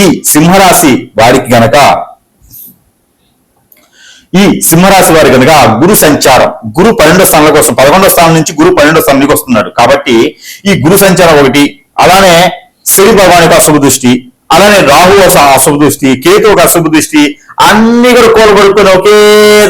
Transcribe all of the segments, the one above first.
ఈ సింహరాశి వారికి గనక ఈ సింహరాశి వారి కనుక గురు సంచారం గురు పన్నెండో స్థానం కోసం పదకొండో స్థానం నుంచి గురు పన్నెండో స్థానానికి వస్తున్నాడు. కాబట్టి ఈ గురు సంచారం ఒకటి అలానే శని భగవాన్ యొక్క అశుభ దృష్టి అలానే రాహు అశుభ దృష్టి కేతు ఒక అశుభ దృష్టి అన్ని కూడా కోలుబడుకుని ఒకే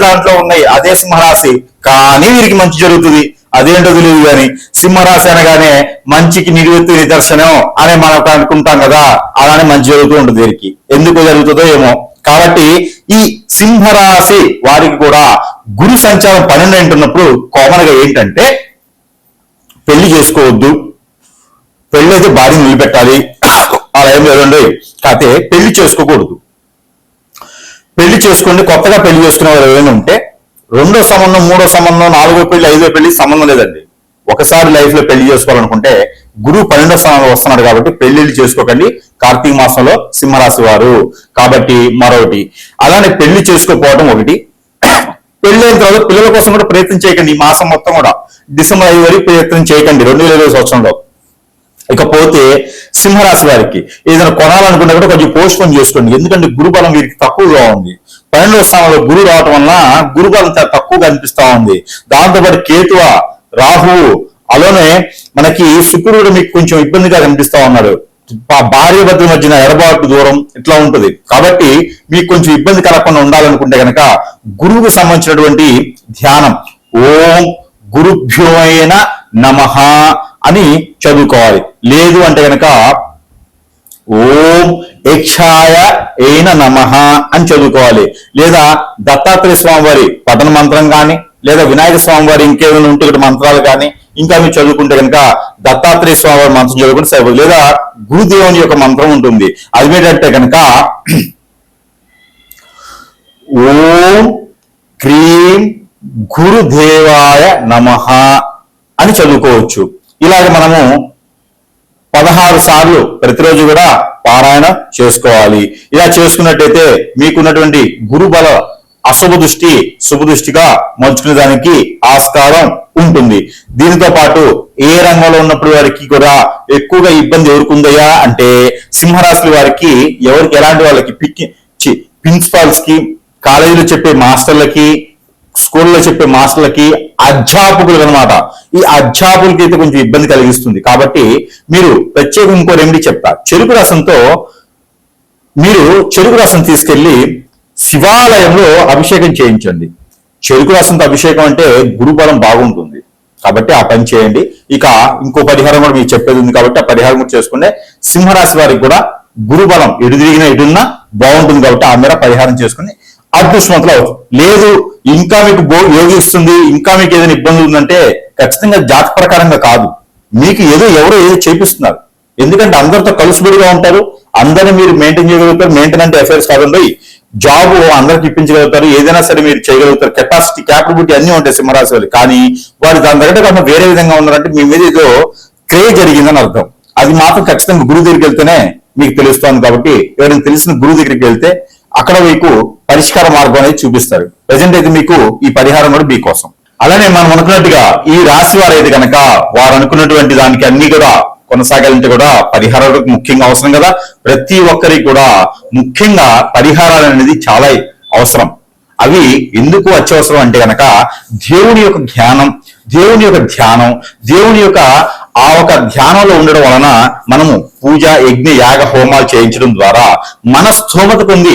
దాంట్లో ఉన్నాయి. అదే సింహరాశి. కానీ వీరికి మంచి జరుగుతుంది. అదేంటో తెలియదు కానీ సింహరాశి అనగానే మంచికి నిలువెత్తు నిదర్శనం అని మనం అనుకుంటాం కదా. అలానే మంచి జరుగుతూ ఉంటుంది వీరికి ఎందుకు జరుగుతుందో ఏమో. కాబట్టి ఈ సింహరాశి వారికి కూడా గురు సంచారం పన్నెండు అంటున్నప్పుడు కామన్గా ఏంటంటే పెళ్ళి చేసుకోవద్దు. పెళ్ళి అయితే భార్య నిలబెట్టాలి. అలా ఏం లేదండి. కాకపోతే పెళ్ళి చేసుకోకూడదు. పెళ్ళి చేసుకోండి కొత్తగా పెళ్ళి చేసుకునే వాళ్ళు ఏమైనా ఉంటే రెండో సంబంధం మూడో సంబంధం నాలుగో పెళ్ళి ఐదో పెళ్ళి సంబంధం లేదండి. ఒకసారి లైఫ్లో పెళ్ళి చేసుకోవాలనుకుంటే గురువు పన్నెండో స్థానంలో వస్తున్నాడు కాబట్టి పెళ్ళిళ్ళు చేసుకోకండి. కార్తీక మాసంలో సింహరాశి వారు. కాబట్టి మరొకటి. అలానే పెళ్ళి చేసుకోకపోవడం ఒకటి. పెళ్ళి అయిన తర్వాత పిల్లల కోసం కూడా ప్రయత్నం చేయకండి. ఈ మాసం మొత్తం కూడా డిసెంబర్ ఐదు వరకు ప్రయత్నం చేయకండి. రెండు వేల ఇరవై సంవత్సరంలో. ఇకపోతే సింహరాశి వారికి ఏదైనా కొనాలనుకుంటే కూడా కొంచెం పోస్ట్ పోన్ చేసుకోండి. ఎందుకంటే గురుబలం వీరికి తక్కువగా ఉంది. పన్నెండవ స్థానంలో గురువు రావటం వలన గురుబలం అంత తక్కువగా అనిపిస్తా ఉంది. దాంతోపాటు కేతువ రాహువు అలానే మనకి శుక్రుడు మీకు కొంచెం ఇబ్బందిగా కనిపిస్తా ఉన్నాడు. భార్య భర్తల మధ్యన ఎడబాటు దూరం ఇట్లా ఉంటుంది. కాబట్టి మీకు కొంచెం ఇబ్బంది కలగకుండా ఉండాలనుకుంటే కనుక గురువుకు సంబంధించినటువంటి ధ్యానం. ఓం గురుభ్యోయన నమ అని చదువుకోవాలి. లేదు అంటే కనుక ఓం యక్షాయ ఏన నమః అని చదువుకోవాలి. లేదా దత్తాత్రేయ స్వామివారి పఠన మంత్రం కానీ లేదా వినాయక స్వామి వారి ఇంకేమైనా ఉంటే ఇక్కడ మంత్రాలు కానీ ఇంకా మీరు చదువుకుంటే కనుక దత్తాత్రేయ స్వామి వారి మంత్రం చదువుకుంటే సరిపోదు. లేదా గురుదేవుని యొక్క మంత్రం ఉంటుంది. అది ఏంటంటే కనుక ఓం క్రీం గురుదేవాయ నమః అని చదువుకోవచ్చు. ఇలాగ మనము పదహారు సార్లు ప్రతిరోజు కూడా పారాయణ చేసుకోవాలి. ఇలా చేసుకున్నట్టయితే మీకున్నటువంటి గురుబల అశుభ దృష్టి శుభ దృష్టిగా దానికి ఆస్కారం ఉంటుంది. దీనితో పాటు ఏ రంగంలో ఉన్నప్పుడు వారికి కూడా ఎక్కువగా ఇబ్బంది ఎవరుకుందయ్యా అంటే సింహరాశి వారికి ఎవరికి ఎలాంటి వాళ్ళకి పిక్కి ప్రిన్సిపాల్స్కి కాలేజీలో చెప్పే మాస్టర్లకి స్కూల్లో చెప్పే మాస్టర్లకి అధ్యాపకులు అనమాట ఈ అధ్యాపకులకి అయితే కొంచెం ఇబ్బంది కలిగిస్తుంది. కాబట్టి మీరు ప్రత్యేకం ఇంకో రెమెడీ చెప్తా. చెరుకు రసంతో మీరు చెరుకు రసం తీసుకెళ్ళి శివాలయంలో అభిషేకం చేయించండి. చెరుకు రసంతో అభిషేకం అంటే గురుబలం బాగుంటుంది. కాబట్టి ఆ పని చేయండి. ఇక ఇంకో పరిహారం కూడా మీకు చెప్పేది ఉంది కాబట్టి ఆ పరిహారం కూడా చేసుకుంటే సింహరాశి వారికి కూడా గురుబలం ఎడు తిరిగినా ఎటున్నా బాగుంటుంది కాబట్టి ఆ మేర పరిహారం చేసుకుని అదృష్టవంతులు అవుతుంది లేదు ఇంకా మీకు బో యోగిస్తుంది ఇంకా మీకు ఏదైనా ఇబ్బంది ఉందంటే ఖచ్చితంగా జాతి ప్రకారంగా కాదు. మీకు ఏదో ఎవరో ఏదో చేపిస్తున్నారు. ఎందుకంటే అందరితో కలుసుబడిగా ఉంటారు అందరిని మీరు మెయింటైన్ చేయగలుగుతారు మెయింటెనెంట్ అఫైర్స్ కాదండి జాబ్ అందరికి ఇప్పించగలుగుతారు ఏదైనా సరే మీరు చేయగలుగుతారు. కెపాసిటీ క్యాపబిలిటీ అన్ని ఉంటాయి సింహరాశి వాళ్ళు కానీ వారు దాని దగ్గర కాకుండా వేరే విధంగా ఉన్నారంటే మీ మీద ఏదో క్రే జరిగిందని అర్థం. అది మాత్రం ఖచ్చితంగా గురువు దగ్గరికి వెళ్తేనే మీకు తెలుస్తుంది కాబట్టి ఎవరైనా తెలిసిన గురువు దగ్గరికి వెళ్తే అక్కడ మీకు పరిష్కార మార్గం అనేది చూపిస్తారు. ప్రజెంట్ అయితే మీకు ఈ పరిహారం కూడా మీకోసం అలానే మనం అనుకున్నట్టుగా ఈ రాశి వారు అయితే కనుక వారు అనుకున్నటువంటి దానికి అన్ని కూడా కొనసాగాలంటే కూడా పరిహారాలు ముఖ్యంగా అవసరం కదా. ప్రతి ఒక్కరికి కూడా ముఖ్యంగా పరిహారాలు అనేది చాలా అవసరం. అవి ఎందుకు అత్యవసరం అంటే కనుక దేవుని యొక్క ధ్యానం దేవుని యొక్క ధ్యానం దేవుని యొక్క ఆ ఒక ధ్యానంలో ఉండడం వలన మనము పూజ యజ్ఞ యాగ హోమాలు చేయించడం ద్వారా మన స్థోమత పొంది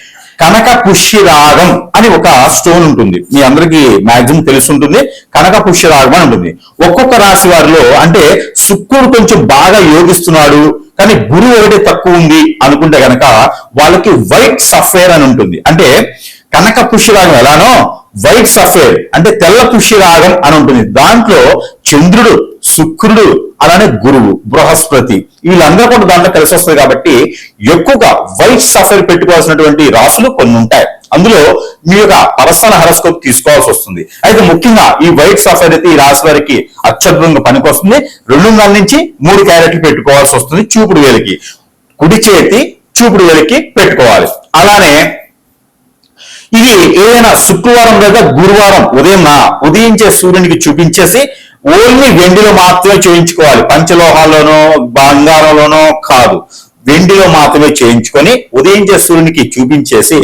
కనక పుష్యరాగం అని ఒక స్టోన్ ఉంటుంది. మీ అందరికి మాక్సిమం తెలుసుంటుంది. కనక పుష్యరాగం అని ఉంటుంది. ఒక్కొక్క రాశి వారిలో అంటే శుక్రుడు కొంచెం బాగా యోగిస్తున్నాడు కానీ గురువు ఒకటి తక్కువ ఉంది అనుకుంటే గనక వాళ్ళకి వైట్ సఫేర్ అని ఉంటుంది. అంటే కనక పుష్యరాగం ఎలానో వైట్ సఫేర్ అంటే తెల్ల పుష్యరాగం అని ఉంటుంది. దాంట్లో చంద్రుడు శుక్రుడు అలానే గురువు బృహస్పతి వీళ్ళందరూ కూడా దాంట్లో కలిసి వస్తుంది కాబట్టి ఎక్కువగా వైట్ సఫేర్ పెట్టుకోవాల్సినటువంటి రాసులు కొన్ని ఉంటాయి. అందులో మీ యొక్క పరసన హరస్కోప్ తీసుకోవాల్సి వస్తుంది. అయితే ముఖ్యంగా ఈ వైట్ సఫర్ అయితే ఈ రాశి వారికి అత్యద్భుతంగా పనికొస్తుంది. రెండున్నర నుంచి మూడు క్యారెట్లు పెట్టుకోవాల్సి వస్తుంది. చూపుడు వేలికి. కుడి చేతి చూపుడు వేలికి పెట్టుకోవాలి. అలానే ఇది ఏదైనా శుక్రవారం లేదా గురువారం ఉదయం ఉదయించే సూర్యునికి చూపించేసి ఓన్లీ వెండిలో మాత్రమే చేయించుకోవాలి. పంచలోహాల్లోనో బంగారంలోనో కాదు. వెండిలో మాత్రమే చేయించుకొని ఉదయించే సూర్యునికి చూపించేసి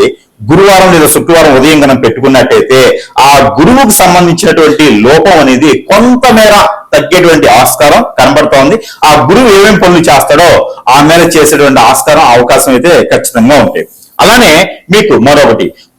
గురువారం లేదా శుక్రవారం ఉదయం మనం పెట్టుకున్నట్టయితే ఆ గురువుకు సంబంధించినటువంటి లోపం అనేది కొంతమేర తగ్గేటువంటి ఆస్కారం కనబడుతోంది. ఆ గురువు ఏమేం పనులు చేస్తాడో ఆ మేర చేసేటువంటి ఆస్కారం అవకాశం అయితే ఖచ్చితంగా ఉంటాయి. అలానే మీకు మరొకటి.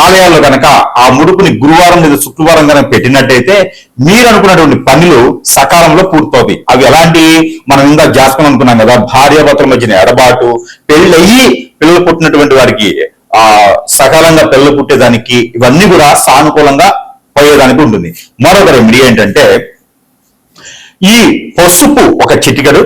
ఆలయాల్లో గనక ఆ ముడుపుని గురువారం లేదా శుక్రవారం కనుక పెట్టినట్టయితే మీరు అనుకున్నటువంటి పనులు సకాలంలో పూర్తవుతాయి. అవి ఎలాంటి మనం ఇందా జాతకం అనుకున్నాం కదా భార్యాభర్తల మధ్యన ఎడబాటు పెళ్ళయి పిల్లలు పుట్టినటువంటి వారికి ఆ సకాలంగా పిల్లలు పుట్టేదానికి ఇవన్నీ కూడా సానుకూలంగా పోయేదానికి ఉంటుంది. మరొక రెమెడీ ఏంటంటే ఈ పసుపు ఒక చిటికెడు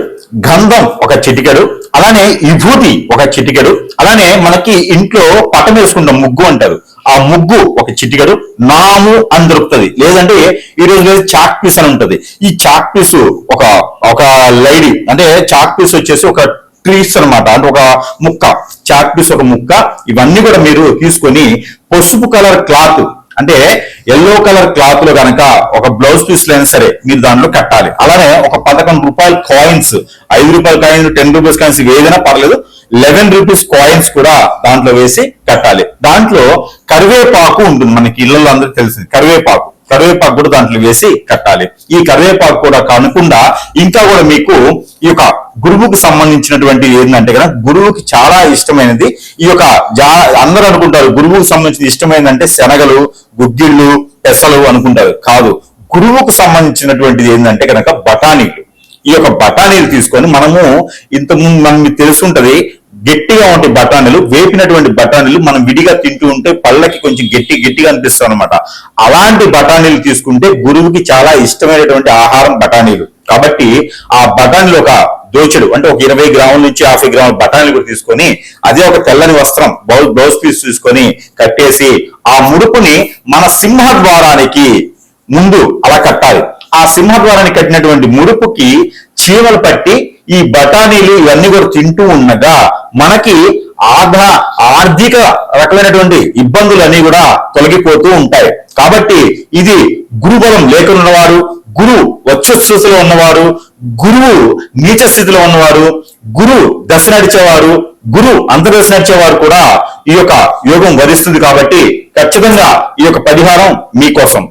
గంధం ఒక చిటికెడు అలానే విభూతి ఒక చిటికెడు అలానే మనకి ఇంట్లో పటం వేసుకుంటాం ముగ్గు అంటారు. ఆ ముగ్గు ఒక చిటికెడు నాము అని దొరుకుతుంది. లేదంటే ఈ రోజు లేదు చాక్ పీస్ అని ఉంటుంది. ఈ చాక్ పీస్ ఒక ఒక లైడీ అంటే చాక్ పీస్ వచ్చేసి ఒక ట్రీస్ అన్నమాట. అంటే ఒక ముక్క చాక్ పీస్ ఒక ముక్క. ఇవన్నీ కూడా మీరు తీసుకొని పసుపు కలర్ క్లాత్ అంటే ఎల్లో కలర్ క్లాత్లో కనుక ఒక బ్లౌజ్ పీస్ అయినా సరే మీరు దాంట్లో కట్టాలి. అలానే ఒక పదకొండు రూపాయల కాయిన్స్ ఐదు రూపాయల కాయిన్స్ టెన్ రూపీస్ కాయిన్స్ ఏదైనా పర్లేదు లెవెన్ రూపీస్ కాయిన్స్ కూడా దాంట్లో వేసి కట్టాలి. దాంట్లో కరివేపాకు ఉంటుంది మనకి ఇళ్ళలో అందరికి తెలిసింది. కరివేపాకు. కరివేపాకు కూడా దాంట్లో వేసి కట్టాలి. ఈ కరివేపాకు కూడా కానుకుండా ఇంకా కూడా మీకు ఈ యొక్క గురువుకు సంబంధించినటువంటి ఏంటంటే కదా గురువుకి చాలా ఇష్టమైనది. ఈ యొక్క జా అందరూ అనుకుంటారు గురువుకు సంబంధించిన ఇష్టమైనదంటే శనగలు గుగ్గిళ్ళు పెసలు అనుకుంటారు. కాదు గురువుకు సంబంధించినటువంటిది ఏంటంటే కనుక బఠానీలు. ఈ యొక్క బఠానీలు తీసుకొని మనము ఇంతకుముందు మనకి తెలుసుంటది గట్టిగా ఉంటాయి బఠానీలు వేపినటువంటి బఠానీలు మనం విడిగా తింటూ ఉంటే పళ్ళకి కొంచెం గట్టి గట్టిగా అనిపిస్తాం అనమాట అలాంటి బఠానీలు తీసుకుంటే గురువుకి చాలా ఇష్టమైనటువంటి ఆహారం బఠానీలు. కాబట్టి ఆ బఠానీలు ఒక దోచెడు అంటే ఒక ఇరవై గ్రాముల నుంచి యాభై గ్రాముల బఠానీలు కూడా తీసుకొని అదే ఒక తెల్లని వస్త్రం బౌల్ బ్లౌజ్ పీస్ తీసుకొని కట్టేసి ఆ ముడుపుని మన సింహద్వారానికి ముందు అలా కట్టాలి. ఆ సింహద్వారాన్ని కట్టినటువంటి ముడుపుకి చీమలు పట్టి ఈ బఠానీలు ఇవన్నీ కూడా తింటూ ఉండగా మనకి ఆధ ఆర్థిక రకమైనటువంటి ఇబ్బందులు అన్ని కూడా తొలగిపోతూ ఉంటాయి. కాబట్టి ఇది గురుబలం లేకున్నవారు గురు వచ్చ స్థితిలో ఉన్నవారు గురువు నీచ స్థితిలో ఉన్నవారు గురు దశ నడిచేవారు గురు అంతర్దశ నడిచేవారు కూడా ఈ యొక్క యోగం వరిస్తుంది కాబట్టి ఖచ్చితంగా ఈ యొక్క పరిహారం మీకోసం.